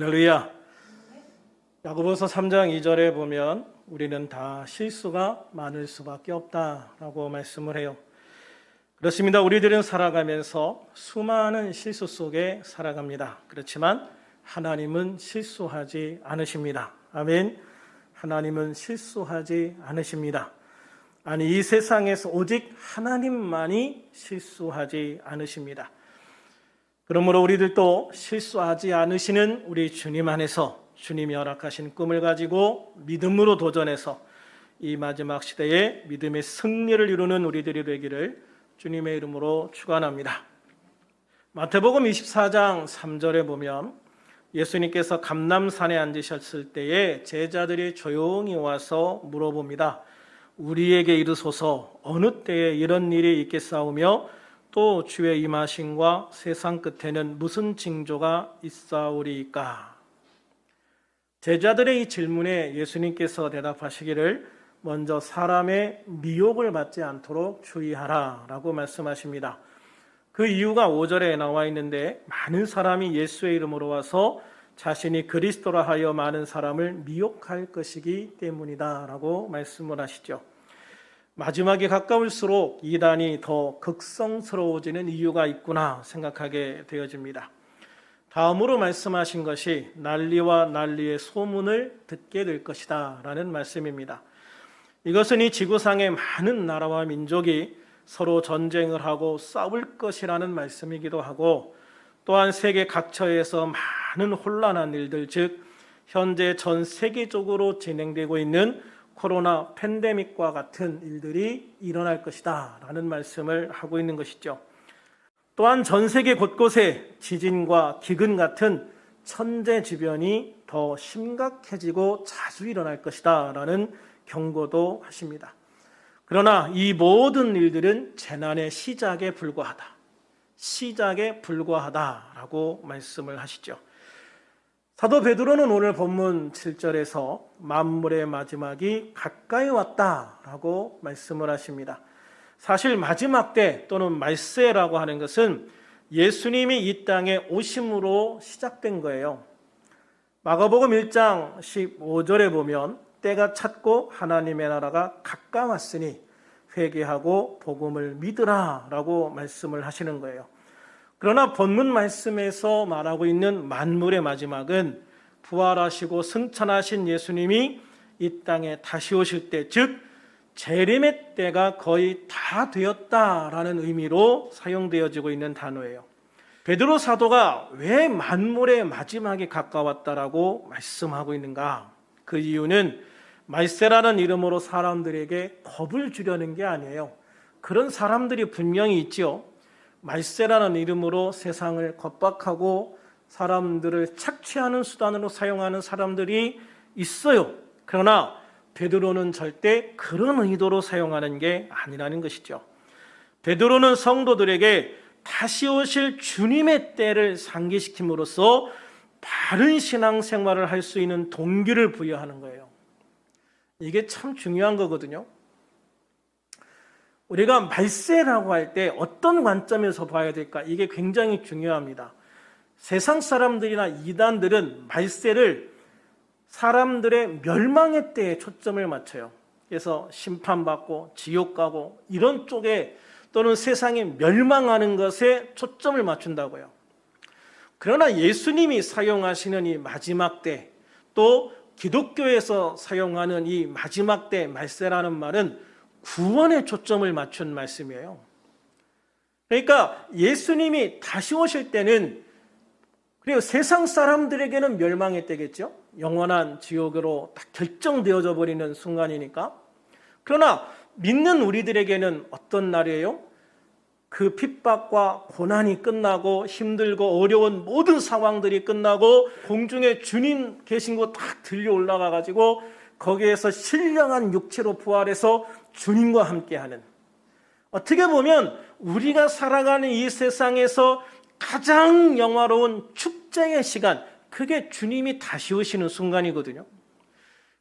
할렐루야. 야고보서 3장 2절에 보면 우리는 다 실수가 많을 수밖에 없다라고 말씀을 해요. 그렇습니다. 우리들은 살아가면서 수많은 실수 속에 살아갑니다. 그렇지만 하나님은 실수하지 않으십니다. 아멘. 하나님은 실수하지 않으십니다. 아니 이 세상에서 오직 하나님만이 실수하지 않으십니다. 그러므로 우리들도 실수하지 않으시는 우리 주님 안에서 주님이 허락하신 꿈을 가지고 믿음으로 도전해서 이 마지막 시대에 믿음의 승리를 이루는 우리들이 되기를 주님의 이름으로 축원합니다. 마태복음 24장 3절에 보면 예수님께서 감남산에 앉으셨을 때에 제자들이 조용히 와서 물어봅니다. 우리에게 이르소서 어느 때에 이런 일이 있겠사오며 또 주의 임하심과 세상 끝에는 무슨 징조가 있사오리까? 제자들의 이 질문에 예수님께서 대답하시기를 먼저 사람의 미혹을 받지 않도록 주의하라 라고 말씀하십니다. 그 이유가 5절에 나와 있는데 많은 사람이 예수의 이름으로 와서 자신이 그리스도라 하여 많은 사람을 미혹할 것이기 때문이다 라고 말씀을 하시죠. 마지막에 가까울수록 이단이 더 극성스러워지는 이유가 있구나 생각하게 되어집니다. 다음으로 말씀하신 것이 난리와 난리의 소문을 듣게 될 것이다 라는 말씀입니다. 이것은 이 지구상의 많은 나라와 민족이 서로 전쟁을 하고 싸울 것이라는 말씀이기도 하고 또한 세계 각처에서 많은 혼란한 일들 즉 현재 전 세계적으로 진행되고 있는 코로나 팬데믹과 같은 일들이 일어날 것이다 라는 말씀을 하고 있는 것이죠. 또한 전 세계 곳곳에 지진과 기근 같은 천재 지변이 더 심각해지고 자주 일어날 것이다 라는 경고도 하십니다. 그러나 이 모든 일들은 재난의 시작에 불과하다. 시작에 불과하다라고 말씀을 하시죠. 사도 베드로는 오늘 본문 7절에서 만물의 마지막이 가까이 왔다라고 말씀을 하십니다. 사실 마지막 때 또는 말세라고 하는 것은 예수님이 이 땅에 오심으로 시작된 거예요. 마가복음 1장 15절에 보면 때가 찼고 하나님의 나라가 가까웠으니 회개하고 복음을 믿으라라고 말씀을 하시는 거예요. 그러나 본문 말씀에서 말하고 있는 만물의 마지막은 부활하시고 승천하신 예수님이 이 땅에 다시 오실 때, 즉 재림의 때가 거의 다 되었다라는 의미로 사용되어지고 있는 단어예요. 베드로 사도가 왜 만물의 마지막에 가까웠다라고 말씀하고 있는가? 그 이유는 말세라는 이름으로 사람들에게 겁을 주려는 게 아니에요. 그런 사람들이 분명히 있지요. 말세라는 이름으로 세상을 겁박하고 사람들을 착취하는 수단으로 사용하는 사람들이 있어요. 그러나 베드로는 절대 그런 의도로 사용하는 게 아니라는 것이죠. 베드로는 성도들에게 다시 오실 주님의 때를 상기시킴으로써 바른 신앙 생활을 할 수 있는 동기를 부여하는 거예요. 이게 참 중요한 거거든요. 우리가 말세라고 할 때 어떤 관점에서 봐야 될까? 이게 굉장히 중요합니다. 세상 사람들이나 이단들은 말세를 사람들의 멸망의 때에 초점을 맞춰요. 그래서 심판받고 지옥 가고 이런 쪽에 또는 세상이 멸망하는 것에 초점을 맞춘다고요. 그러나 예수님이 사용하시는 이 마지막 때, 또 기독교에서 사용하는 이 마지막 때 말세라는 말은 구원에 초점을 맞춘 말씀이에요. 그러니까 예수님이 다시 오실 때는 그리고 세상 사람들에게는 멸망의 때겠죠. 영원한 지옥으로 다 결정되어져 버리는 순간이니까. 그러나 믿는 우리들에게는 어떤 날이에요? 그 핍박과 고난이 끝나고 힘들고 어려운 모든 상황들이 끝나고 공중에 주님 계신 곳 딱 들려 올라가 가지고 거기에서 신령한 육체로 부활해서 주님과 함께하는 어떻게 보면 우리가 살아가는 이 세상에서 가장 영화로운 축제의 시간 그게 주님이 다시 오시는 순간이거든요.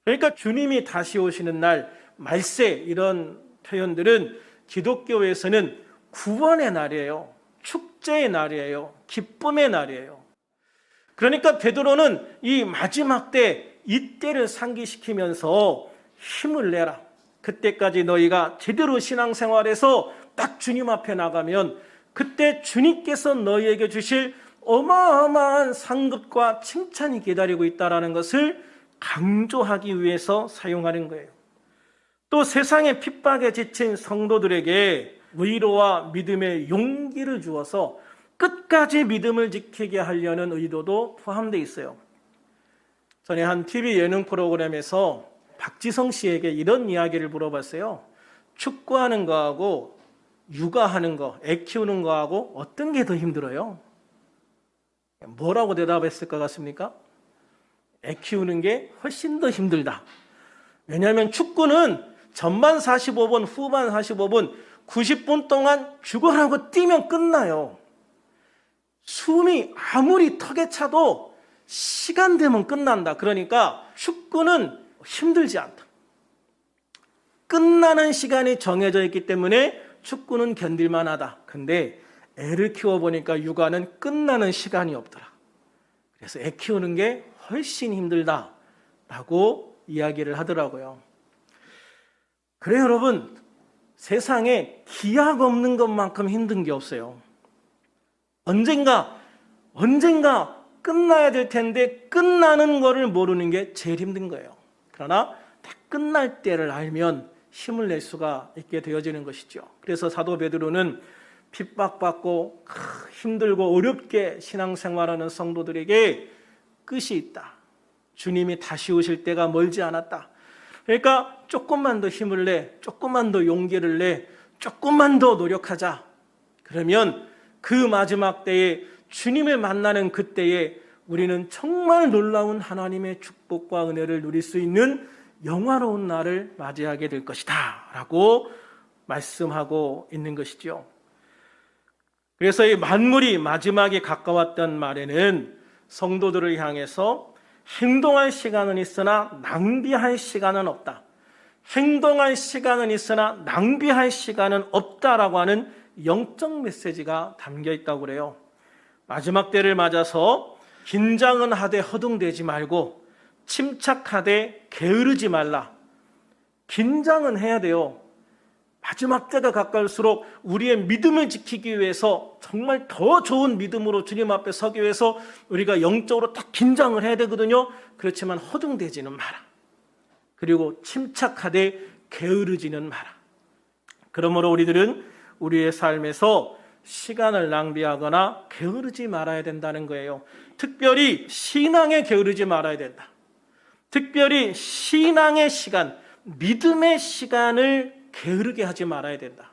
그러니까 주님이 다시 오시는 날 말세 이런 표현들은 기독교에서는 구원의 날이에요. 축제의 날이에요. 기쁨의 날이에요. 그러니까 베드로는 이 마지막 때 이때를 상기시키면서 힘을 내라. 그때까지 너희가 제대로 신앙생활에서 딱 주님 앞에 나가면 그때 주님께서 너희에게 주실 어마어마한 상급과 칭찬이 기다리고 있다라는 것을 강조하기 위해서 사용하는 거예요. 또 세상의 핍박에 지친 성도들에게 위로와 믿음의 용기를 주어서 끝까지 믿음을 지키게 하려는 의도도 포함되어 있어요. 전에 한 TV 예능 프로그램에서 박지성 씨에게 이런 이야기를 물어봤어요. 축구하는 거하고 육아하는 거, 애 키우는 거하고 어떤 게 더 힘들어요? 뭐라고 대답했을 것 같습니까? 애 키우는 게 훨씬 더 힘들다. 왜냐하면 축구는 전반 45분, 후반 45분, 90분 동안 죽어라고 뛰면 끝나요. 숨이 아무리 턱에 차도 시간 되면 끝난다. 그러니까 축구는 힘들지 않다. 끝나는 시간이 정해져 있기 때문에 축구는 견딜만 하다. 근데 애를 키워보니까 육아는 끝나는 시간이 없더라. 그래서 애 키우는 게 훨씬 힘들다. 라고 이야기를 하더라고요. 그래, 여러분. 세상에 기약 없는 것만큼 힘든 게 없어요. 언젠가, 언젠가 끝나야 될 텐데 끝나는 거를 모르는 게 제일 힘든 거예요. 그러나 다 끝날 때를 알면 힘을 낼 수가 있게 되어지는 것이죠. 그래서 사도 베드로는 핍박받고 힘들고 어렵게 신앙생활하는 성도들에게 끝이 있다. 주님이 다시 오실 때가 멀지 않았다. 그러니까 조금만 더 힘을 내, 조금만 더 용기를 내, 조금만 더 노력하자. 그러면 그 마지막 때에 주님을 만나는 그때에 우리는 정말 놀라운 하나님의 축복과 은혜를 누릴 수 있는 영화로운 날을 맞이하게 될 것이다. 라고 말씀하고 있는 것이죠. 그래서 이 만물이 마지막에 가까웠던 말에는 성도들을 향해서 행동할 시간은 있으나 낭비할 시간은 없다. 행동할 시간은 있으나 낭비할 시간은 없다라고 하는 영적 메시지가 담겨 있다고 그래요. 마지막 때를 맞아서 긴장은 하되 허둥대지 말고 침착하되 게으르지 말라. 긴장은 해야 돼요. 마지막 때가 가까울수록 우리의 믿음을 지키기 위해서 정말 더 좋은 믿음으로 주님 앞에 서기 위해서 우리가 영적으로 딱 긴장을 해야 되거든요. 그렇지만 허둥대지는 마라. 그리고 침착하되 게으르지는 마라. 그러므로 우리들은 우리의 삶에서 시간을 낭비하거나 게으르지 말아야 된다는 거예요. 특별히 신앙에 게으르지 말아야 된다. 특별히 신앙의 시간, 믿음의 시간을 게으르게 하지 말아야 된다.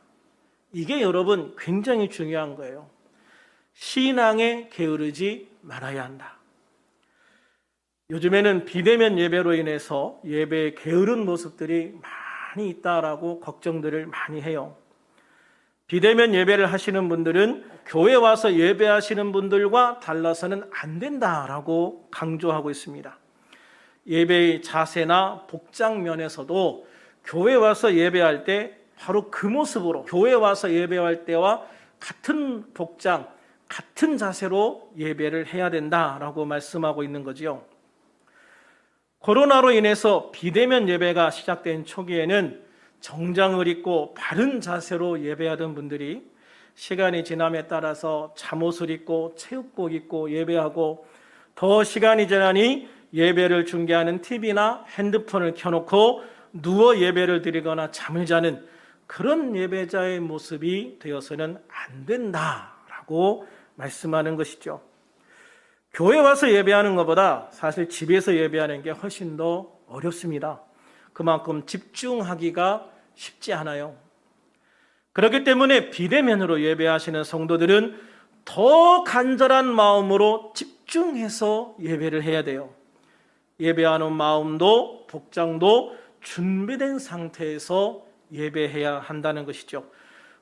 이게 여러분 굉장히 중요한 거예요. 신앙에 게으르지 말아야 한다. 요즘에는 비대면 예배로 인해서 예배에 게으른 모습들이 많이 있다라고 걱정들을 많이 해요. 비대면 예배를 하시는 분들은 교회 와서 예배하시는 분들과 달라서는 안 된다라고 강조하고 있습니다. 예배의 자세나 복장 면에서도 교회 와서 예배할 때 바로 그 모습으로 교회 와서 예배할 때와 같은 복장, 같은 자세로 예배를 해야 된다라고 말씀하고 있는 거지요. 코로나로 인해서 비대면 예배가 시작된 초기에는 정장을 입고 바른 자세로 예배하던 분들이 시간이 지남에 따라서 잠옷을 입고 체육복 입고 예배하고 더 시간이 지나니 예배를 중계하는 TV나 핸드폰을 켜놓고 누워 예배를 드리거나 잠을 자는 그런 예배자의 모습이 되어서는 안 된다라고 말씀하는 것이죠. 교회 와서 예배하는 것보다 사실 집에서 예배하는 게 훨씬 더 어렵습니다. 그만큼 집중하기가 쉽지 않아요. 그렇기 때문에 비대면으로 예배하시는 성도들은 더 간절한 마음으로 집중해서 예배를 해야 돼요. 예배하는 마음도 복장도 준비된 상태에서 예배해야 한다는 것이죠.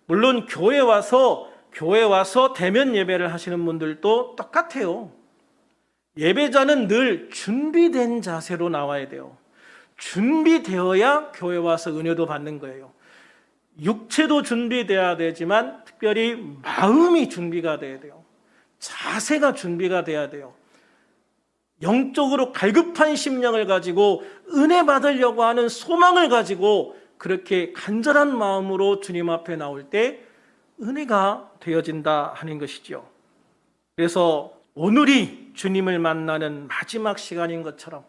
물론 교회 와서 교회 와서 대면 예배를 하시는 분들도 똑같아요. 예배자는 늘 준비된 자세로 나와야 돼요. 준비되어야 교회 와서 은혜도 받는 거예요. 육체도 준비돼야 되지만 특별히 마음이 준비가 돼야 돼요. 자세가 준비가 돼야 돼요. 영적으로 갈급한 심령을 가지고 은혜 받으려고 하는 소망을 가지고 그렇게 간절한 마음으로 주님 앞에 나올 때 은혜가 되어진다 하는 것이죠. 그래서 오늘이 주님을 만나는 마지막 시간인 것처럼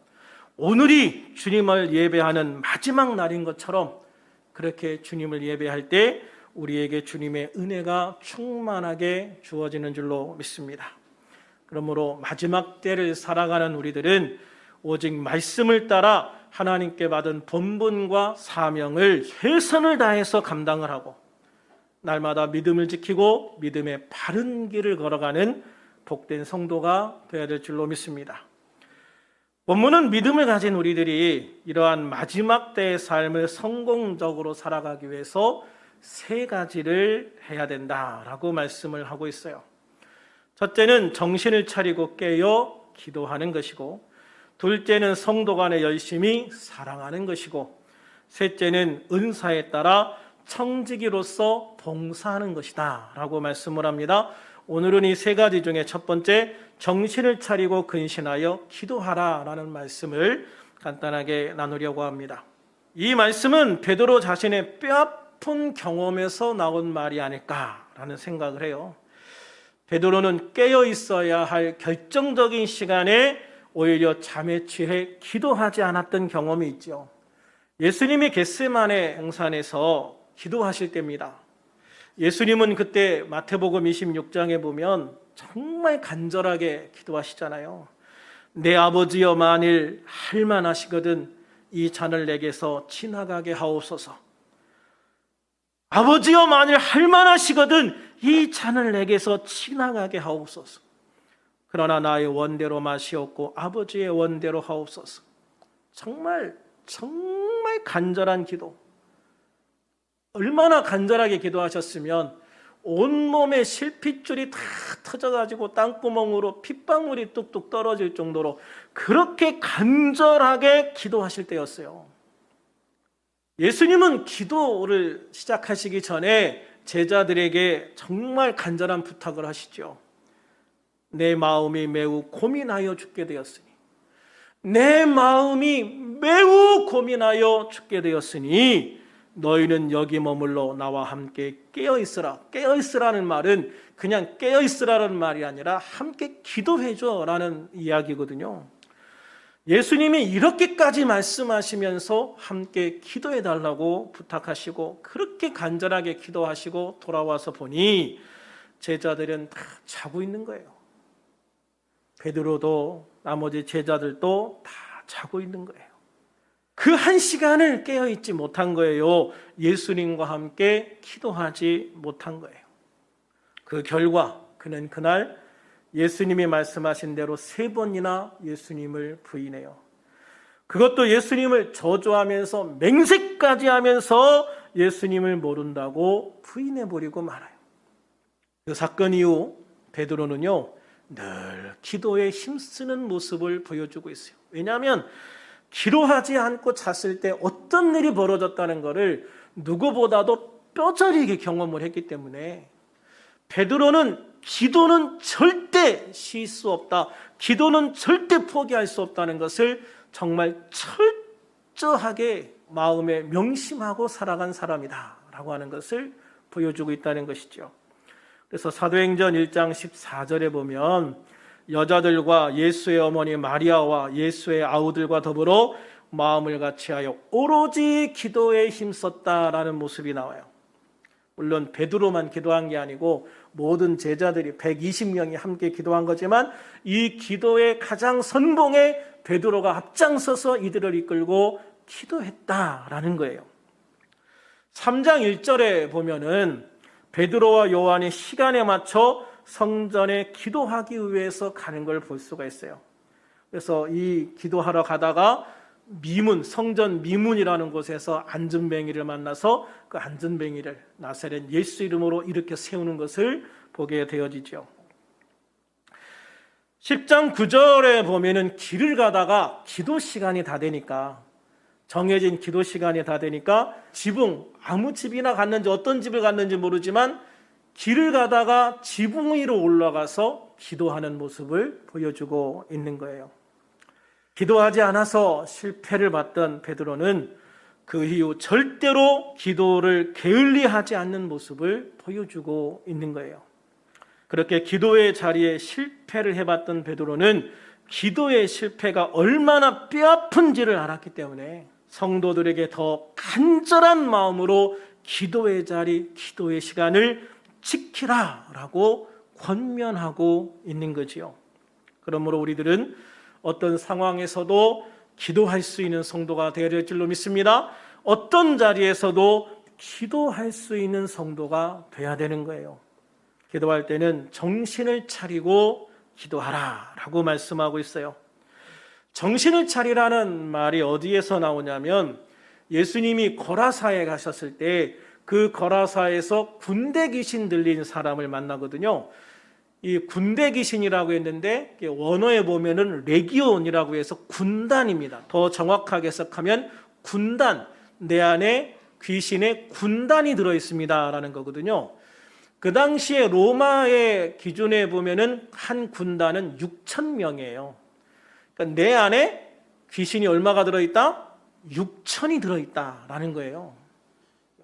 오늘이 주님을 예배하는 마지막 날인 것처럼 그렇게 주님을 예배할 때 우리에게 주님의 은혜가 충만하게 주어지는 줄로 믿습니다. 그러므로 마지막 때를 살아가는 우리들은 오직 말씀을 따라 하나님께 받은 본분과 사명을 최선을 다해서 감당을 하고 날마다 믿음을 지키고 믿음의 바른 길을 걸어가는 복된 성도가 되어야 될 줄로 믿습니다. 본문은 믿음을 가진 우리들이 이러한 마지막 때의 삶을 성공적으로 살아가기 위해서 세 가지를 해야 된다라고 말씀을 하고 있어요. 첫째는 정신을 차리고 깨어 기도하는 것이고, 둘째는 성도 간에 열심히 사랑하는 것이고, 셋째는 은사에 따라 청지기로서 봉사하는 것이다. 라고 말씀을 합니다. 오늘은 이 세 가지 중에 첫 번째, 정신을 차리고 근신하여 기도하라. 라는 말씀을 간단하게 나누려고 합니다. 이 말씀은 베드로 자신의 뼈아픈 경험에서 나온 말이 아닐까라는 생각을 해요. 베드로는 깨어 있어야 할 결정적인 시간에 오히려 잠에 취해 기도하지 않았던 경험이 있죠. 예수님이 겟세만의 행산에서 기도하실 때입니다. 예수님은 그때 마태복음 26장에 보면 정말 간절하게 기도하시잖아요. 내 아버지여 만일 할만하시거든 이 잔을 내게서 지나가게 하옵소서. 아버지여 만일 할만하시거든 이 잔을 내게서 지나가게 하옵소서. 그러나 나의 원대로 마시옵고 아버지의 원대로 하옵소서. 정말 정말 간절한 기도. 얼마나 간절하게 기도하셨으면 온몸에 실핏줄이 다 터져가지고 땅구멍으로 핏방울이 뚝뚝 떨어질 정도로 그렇게 간절하게 기도하실 때였어요. 예수님은 기도를 시작하시기 전에 제자들에게 정말 간절한 부탁을 하시죠. 내 마음이 매우 고민하여 죽게 되었으니, 내 마음이 매우 고민하여 죽게 되었으니, 너희는 여기 머물러 나와 함께 깨어 있으라. 깨어 있으라는 말은 그냥 깨어 있으라는 말이 아니라 함께 기도해 줘라는 이야기거든요. 예수님이 이렇게까지 말씀하시면서 함께 기도해 달라고 부탁하시고 그렇게 간절하게 기도하시고 돌아와서 보니 제자들은 다 자고 있는 거예요. 베드로도 나머지 제자들도 다 자고 있는 거예요. 그 한 시간을 깨어 있지 못한 거예요. 예수님과 함께 기도하지 못한 거예요. 그 결과 그는 그날 예수님이 말씀하신 대로 세 번이나 예수님을 부인해요. 그것도 예수님을 저주하면서 맹세까지 하면서 예수님을 모른다고 부인해 버리고 말아요. 그 사건 이후 베드로는요 늘 기도에 힘쓰는 모습을 보여주고 있어요. 왜냐하면 기도하지 않고 잤을 때 어떤 일이 벌어졌다는 것을 누구보다도 뼈저리게 경험을 했기 때문에 베드로는 기도는 절대 쉴 수 없다. 기도는 절대 포기할 수 없다는 것을 정말 철저하게 마음에 명심하고 살아간 사람이다 라고 하는 것을 보여주고 있다는 것이죠. 그래서 사도행전 1장 14절에 보면 여자들과 예수의 어머니 마리아와 예수의 아우들과 더불어 마음을 같이하여 오로지 기도에 힘썼다라는 모습이 나와요. 물론 베드로만 기도한 게 아니고 모든 제자들이 120명이 함께 기도한 거지만 이 기도의 가장 선봉에 베드로가 앞장서서 이들을 이끌고 기도했다라는 거예요. 3장 1절에 보면은 베드로와 요한이 시간에 맞춰 성전에 기도하기 위해서 가는 걸 볼 수가 있어요. 그래서 이 기도하러 가다가 미문 성전 미문이라는 곳에서 안전뱅이를 만나서 그 안전뱅이를 나사렛 예수 이름으로 이렇게 세우는 것을 보게 되어지죠. 10장 9절에 보면은 길을 가다가 기도 시간이 다 되니까 정해진 기도 시간이 다 되니까 지붕 아무 집이나 갔는지 어떤 집을 갔는지 모르지만 길을 가다가 지붕 위로 올라가서 기도하는 모습을 보여주고 있는 거예요. 기도하지 않아서 실패를 봤던 베드로는 그 이후 절대로 기도를 게을리하지 않는 모습을 보여주고 있는 거예요. 그렇게 기도의 자리에 실패를 해봤던 베드로는 기도의 실패가 얼마나 뼈아픈지를 알았기 때문에 성도들에게 더 간절한 마음으로 기도의 자리, 기도의 시간을 지키라라고 권면하고 있는 거지요. 그러므로 우리들은 어떤 상황에서도 기도할 수 있는 성도가 되어야 될 줄로 믿습니다. 어떤 자리에서도 기도할 수 있는 성도가 되어야 되는 거예요. 기도할 때는 정신을 차리고 기도하라라고 말씀하고 있어요. 정신을 차리라는 말이 어디에서 나오냐면 예수님이 거라사에 가셨을 때 그 거라사에서 군대 귀신 들린 사람을 만나거든요. 이 군대 귀신이라고 했는데 원어에 보면은 레기온이라고 해서 군단입니다. 더 정확하게 해석하면 군단 내 안에 귀신의 군단이 들어 있습니다라는 거거든요. 그 당시에 로마의 기준에 보면은 한 군단은 6천 명이에요. 그러니까 내 안에 귀신이 얼마가 들어 있다? 6천이 들어 있다라는 거예요.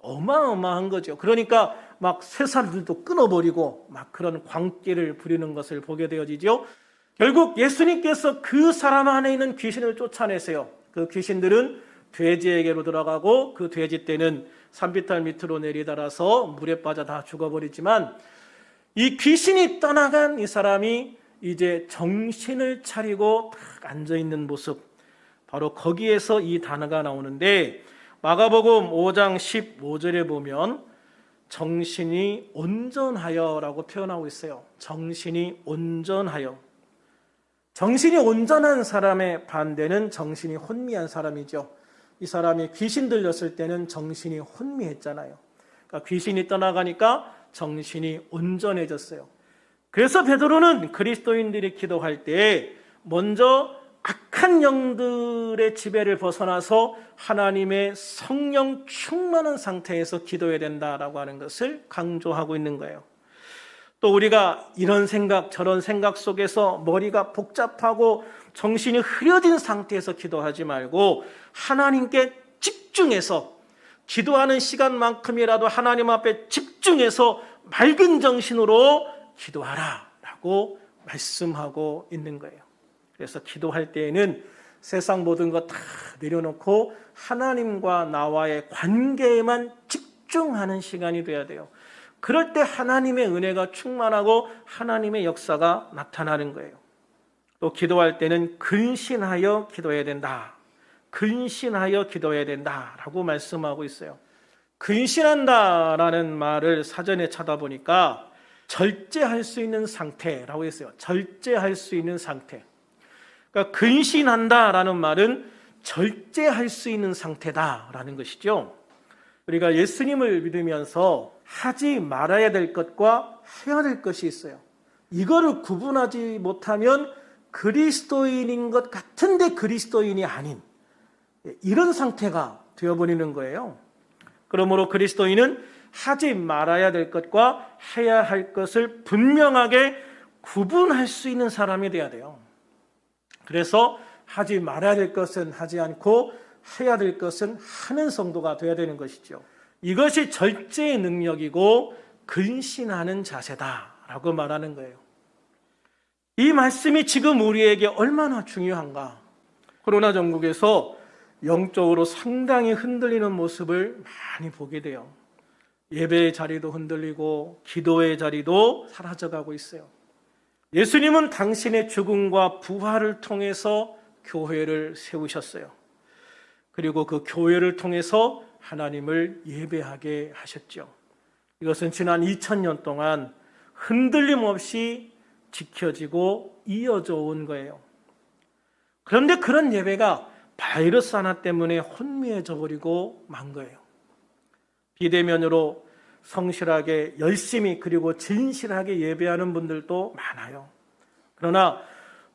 어마어마한 거죠. 그러니까 막 쇠사슬도 끊어버리고 막 그런 광기를 부리는 것을 보게 되어지죠. 결국 예수님께서 그 사람 안에 있는 귀신을 쫓아내세요. 그 귀신들은 돼지에게로 들어가고 그 돼지 떼는 산비탈 밑으로 내리달아서 물에 빠져 다 죽어버리지만 이 귀신이 떠나간 이 사람이 이제 정신을 차리고 딱 앉아 있는 모습 바로 거기에서 이 단어가 나오는데 마가복음 5장 15절에 보면 정신이 온전하여라고 표현하고 있어요. 정신이 온전하여. 정신이 온전한 사람의 반대는 정신이 혼미한 사람이죠. 이 사람이 귀신 들렸을 때는 정신이 혼미했잖아요. 그러니까 귀신이 떠나가니까 정신이 온전해졌어요. 그래서 베드로는 그리스도인들이 기도할 때 먼저 악한 영들의 지배를 벗어나서 하나님의 성령 충만한 상태에서 기도해야 된다라고 하는 것을 강조하고 있는 거예요. 또 우리가 이런 생각 저런 생각 속에서 머리가 복잡하고 정신이 흐려진 상태에서 기도하지 말고 하나님께 집중해서 기도하는 시간만큼이라도 하나님 앞에 집중해서 맑은 정신으로 기도하라 라고 말씀하고 있는 거예요. 그래서 기도할 때에는 세상 모든 것 다 내려놓고 하나님과 나와의 관계에만 집중하는 시간이 돼야 돼요. 그럴 때 하나님의 은혜가 충만하고 하나님의 역사가 나타나는 거예요. 또 기도할 때는 근신하여 기도해야 된다. 근신하여 기도해야 된다라고 말씀하고 있어요. 근신한다라는 말을 사전에 찾아보니까 절제할 수 있는 상태라고 했어요. 절제할 수 있는 상태. 그러니까 근신한다라는 말은 절제할 수 있는 상태다라는 것이죠. 우리가 예수님을 믿으면서 하지 말아야 될 것과 해야 될 것이 있어요. 이거를 구분하지 못하면 그리스도인인 것 같은데 그리스도인이 아닌 이런 상태가 되어버리는 거예요. 그러므로 그리스도인은 하지 말아야 될 것과 해야 할 것을 분명하게 구분할 수 있는 사람이 되어야 돼요. 그래서 하지 말아야 될 것은 하지 않고 해야 될 것은 하는 성도가 되어야 되는 것이죠. 이것이 절제의 능력이고 근신하는 자세다라고 말하는 거예요. 이 말씀이 지금 우리에게 얼마나 중요한가? 코로나 전국에서 영적으로 상당히 흔들리는 모습을 많이 보게 돼요. 예배의 자리도 흔들리고 기도의 자리도 사라져가고 있어요. 예수님은 당신의 죽음과 부활을 통해서 교회를 세우셨어요. 그리고 그 교회를 통해서 하나님을 예배하게 하셨죠. 이것은 지난 2000년 동안 흔들림 없이 지켜지고 이어져 온 거예요. 그런데 그런 예배가 바이러스 하나 때문에 혼미해져 버리고 만 거예요. 비대면으로 성실하게 열심히 그리고 진실하게 예배하는 분들도 많아요. 그러나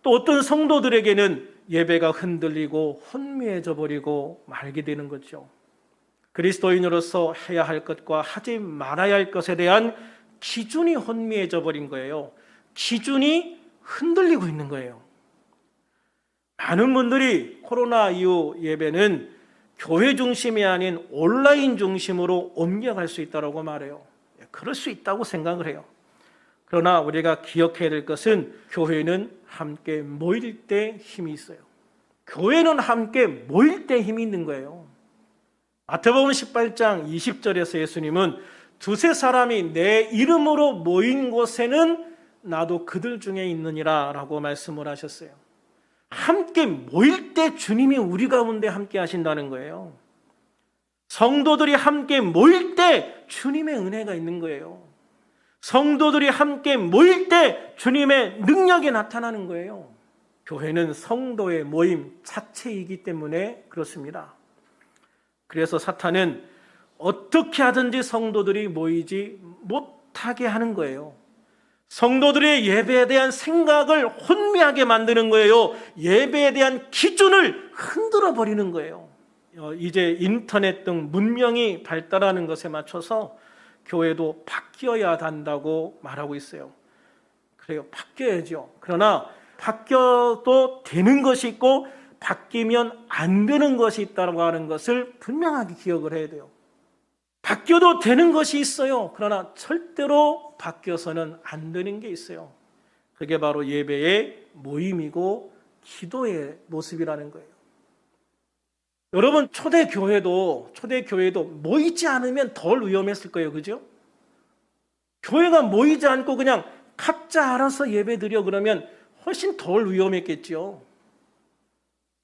또 어떤 성도들에게는 예배가 흔들리고 혼미해져 버리고 말게 되는 거죠. 그리스도인으로서 해야 할 것과 하지 말아야 할 것에 대한 기준이 혼미해져 버린 거예요. 기준이 흔들리고 있는 거예요. 많은 분들이 코로나 이후 예배는 교회 중심이 아닌 온라인 중심으로 옮겨갈 수 있다고 말해요. 예, 그럴 수 있다고 생각을 해요. 그러나 우리가 기억해야 될 것은 교회는 함께 모일 때 힘이 있어요. 교회는 함께 모일 때 힘이 있는 거예요. 마태복음 18장 20절에서 예수님은 두세 사람이 내 이름으로 모인 곳에는 나도 그들 중에 있느니라 라고 말씀을 하셨어요. 함께 모일 때 주님이 우리 가운데 함께 하신다는 거예요. 성도들이 함께 모일 때 주님의 은혜가 있는 거예요. 성도들이 함께 모일 때 주님의 능력이 나타나는 거예요. 교회는 성도의 모임 자체이기 때문에 그렇습니다. 그래서 사탄은 어떻게 하든지 성도들이 모이지 못하게 하는 거예요. 성도들의 예배에 대한 생각을 혼미하게 만드는 거예요. 예배에 대한 기준을 흔들어 버리는 거예요. 어, 이제 인터넷 등 문명이 발달하는 것에 맞춰서 교회도 바뀌어야 한다고 말하고 있어요. 그래요. 바뀌어야죠. 그러나 바뀌어도 되는 것이 있고 바뀌면 안 되는 것이 있다고 하는 것을 분명하게 기억을 해야 돼요. 바뀌어도 되는 것이 있어요. 그러나 절대로 바뀌어서는 안 되는 게 있어요. 그게 바로 예배의 모임이고 기도의 모습이라는 거예요. 여러분 초대 교회도 초대 교회도 모이지 않으면 덜 위험했을 거예요. 그죠? 교회가 모이지 않고 그냥 각자 알아서 예배 드려 그러면 훨씬 덜 위험했겠죠.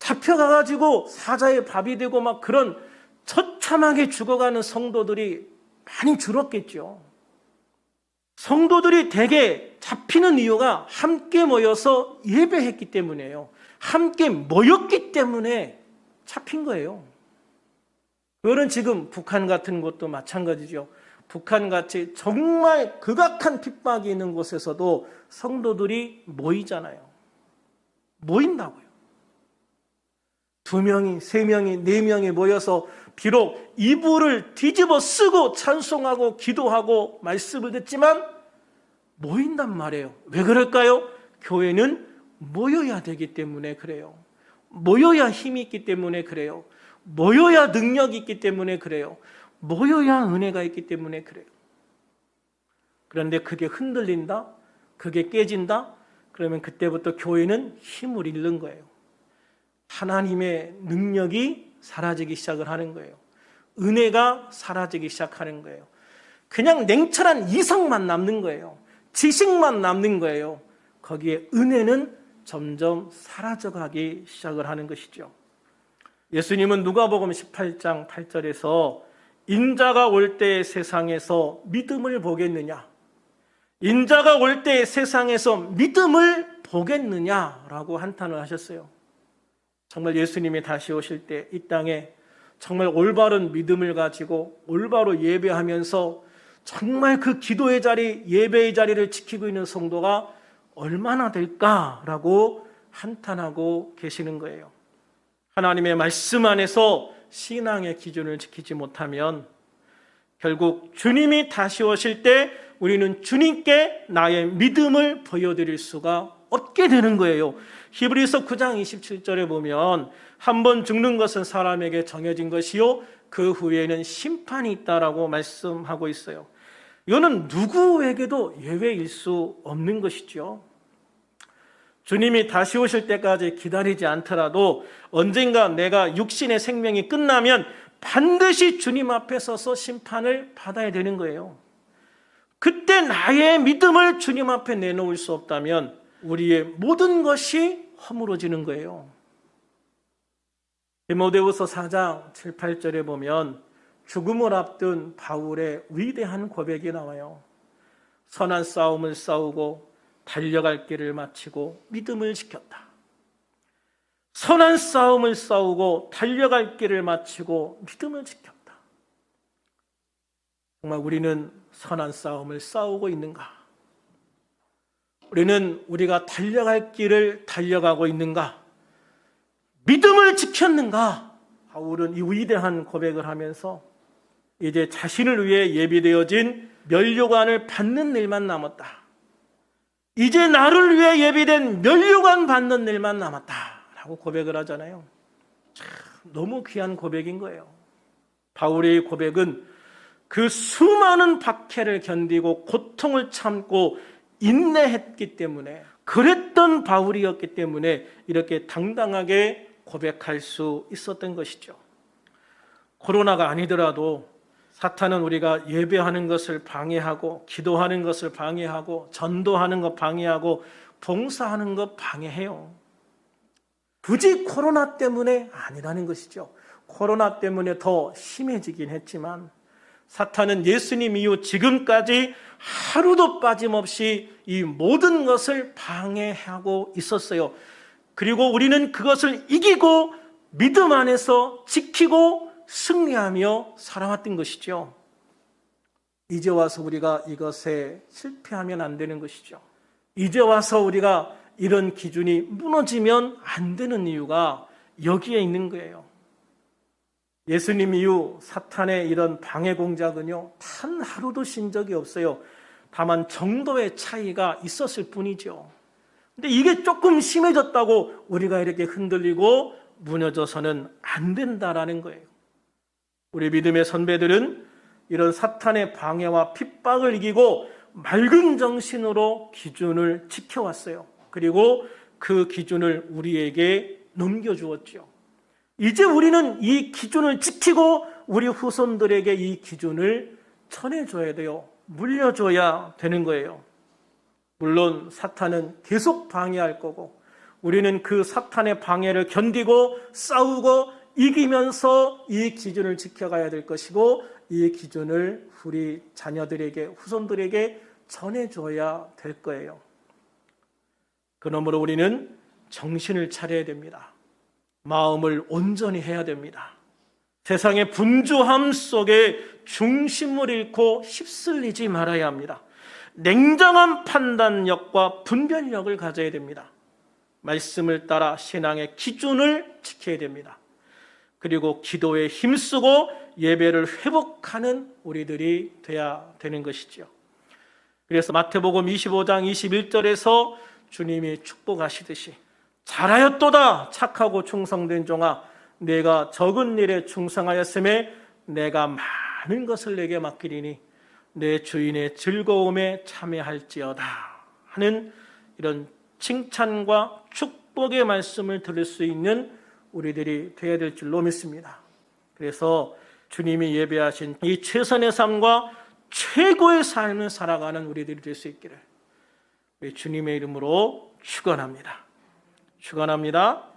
잡혀가 가지고 사자의 밥이 되고 막 그런 처참하게 죽어가는 성도들이 많이 줄었겠죠. 성도들이 대개 잡히는 이유가 함께 모여서 예배했기 때문이에요. 함께 모였기 때문에 잡힌 거예요. 그거는 지금 북한 같은 곳도 마찬가지죠. 북한 같이 정말 극악한 핍박이 있는 곳에서도 성도들이 모이잖아요. 모인다고요. 두 명이, 세 명이, 네 명이 모여서 비록 이불을 뒤집어 쓰고 찬송하고 기도하고 말씀을 듣지만 모인단 말이에요. 왜 그럴까요? 교회는 모여야 되기 때문에 그래요. 모여야 힘이 있기 때문에 그래요. 모여야 능력이 있기 때문에 그래요. 모여야 은혜가 있기 때문에 그래요. 그런데 그게 흔들린다? 그게 깨진다? 그러면 그때부터 교회는 힘을 잃는 거예요. 하나님의 능력이 사라지기 시작을 하는 거예요. 은혜가 사라지기 시작하는 거예요. 그냥 냉철한 이성만 남는 거예요. 지식만 남는 거예요. 거기에 은혜는 점점 사라져가기 시작을 하는 것이죠. 예수님은 누가복음 18장 8절에서 인자가 올 때 세상에서 믿음을 보겠느냐? 인자가 올 때 세상에서 믿음을 보겠느냐라고 한탄을 하셨어요. 정말 예수님이 다시 오실 때 이 땅에 정말 올바른 믿음을 가지고 올바로 예배하면서 정말 그 기도의 자리, 예배의 자리를 지키고 있는 성도가 얼마나 될까라고 한탄하고 계시는 거예요. 하나님의 말씀 안에서 신앙의 기준을 지키지 못하면 결국 주님이 다시 오실 때 우리는 주님께 나의 믿음을 보여드릴 수가 없게 되는 거예요. 히브리서 9장 27절에 보면 한 번 죽는 것은 사람에게 정해진 것이요 그 후에는 심판이 있다라고 말씀하고 있어요. 이거는 누구에게도 예외일 수 없는 것이죠. 주님이 다시 오실 때까지 기다리지 않더라도 언젠가 내가 육신의 생명이 끝나면 반드시 주님 앞에 서서 심판을 받아야 되는 거예요. 그때 나의 믿음을 주님 앞에 내놓을 수 없다면 우리의 모든 것이 허물어지는 거예요. 디모데후서 4장 7, 8절에 보면 죽음을 앞둔 바울의 위대한 고백이 나와요. 선한 싸움을 싸우고 달려갈 길을 마치고 믿음을 지켰다. 선한 싸움을 싸우고 달려갈 길을 마치고 믿음을 지켰다. 정말 우리는 선한 싸움을 싸우고 있는가? 우리는 우리가 달려갈 길을 달려가고 있는가? 믿음을 지켰는가? 바울은 이 위대한 고백을 하면서 이제 자신을 위해 예비되어진 면류관을 받는 일만 남았다. 이제 나를 위해 예비된 면류관 받는 일만 남았다. 라고 고백을 하잖아요. 참, 너무 귀한 고백인 거예요. 바울의 고백은 그 수많은 박해를 견디고 고통을 참고 인내했기 때문에 그랬던 바울이었기 때문에 이렇게 당당하게 고백할 수 있었던 것이죠. 코로나가 아니더라도 사탄은 우리가 예배하는 것을 방해하고 기도하는 것을 방해하고 전도하는 것 방해하고 봉사하는 것 방해해요. 굳이 코로나 때문에 아니라는 것이죠. 코로나 때문에 더 심해지긴 했지만 사탄은 예수님 이후 지금까지 하루도 빠짐없이 이 모든 것을 방해하고 있었어요. 그리고 우리는 그것을 이기고 믿음 안에서 지키고 승리하며 살아왔던 것이죠. 이제 와서 우리가 이것에 실패하면 안 되는 것이죠. 이제 와서 우리가 이런 기준이 무너지면 안 되는 이유가 여기에 있는 거예요. 예수님 이후 사탄의 이런 방해 공작은요, 단 하루도 쉰 적이 없어요. 다만 정도의 차이가 있었을 뿐이죠. 근데 이게 조금 심해졌다고 우리가 이렇게 흔들리고 무너져서는 안 된다라는 거예요. 우리 믿음의 선배들은 이런 사탄의 방해와 핍박을 이기고 맑은 정신으로 기준을 지켜왔어요. 그리고 그 기준을 우리에게 넘겨주었죠. 이제 우리는 이 기준을 지키고 우리 후손들에게 이 기준을 전해줘야 돼요. 물려줘야 되는 거예요. 물론 사탄은 계속 방해할 거고 우리는 그 사탄의 방해를 견디고 싸우고 이기면서 이 기준을 지켜가야 될 것이고 이 기준을 우리 자녀들에게 후손들에게 전해줘야 될 거예요. 그러므로 우리는 정신을 차려야 됩니다. 마음을 온전히 해야 됩니다. 세상의 분주함 속에 중심을 잃고 휩쓸리지 말아야 합니다. 냉정한 판단력과 분별력을 가져야 됩니다. 말씀을 따라 신앙의 기준을 지켜야 됩니다. 그리고 기도에 힘쓰고 예배를 회복하는 우리들이 돼야 되는 것이죠. 그래서 마태복음 25장 21절에서 주님이 축복하시듯이 잘하였도다 착하고 충성된 종아 내가 적은 일에 충성하였음에 내가 많은 것을 내게 맡기리니 내 주인의 즐거움에 참여할지어다 하는 이런 칭찬과 축복의 말씀을 들을 수 있는 우리들이 되어야 될 줄로 믿습니다. 그래서 주님이 예배하신 이 최선의 삶과 최고의 삶을 살아가는 우리들이 될 수 있기를 우리 주님의 이름으로 축원합니다. 축원합니다.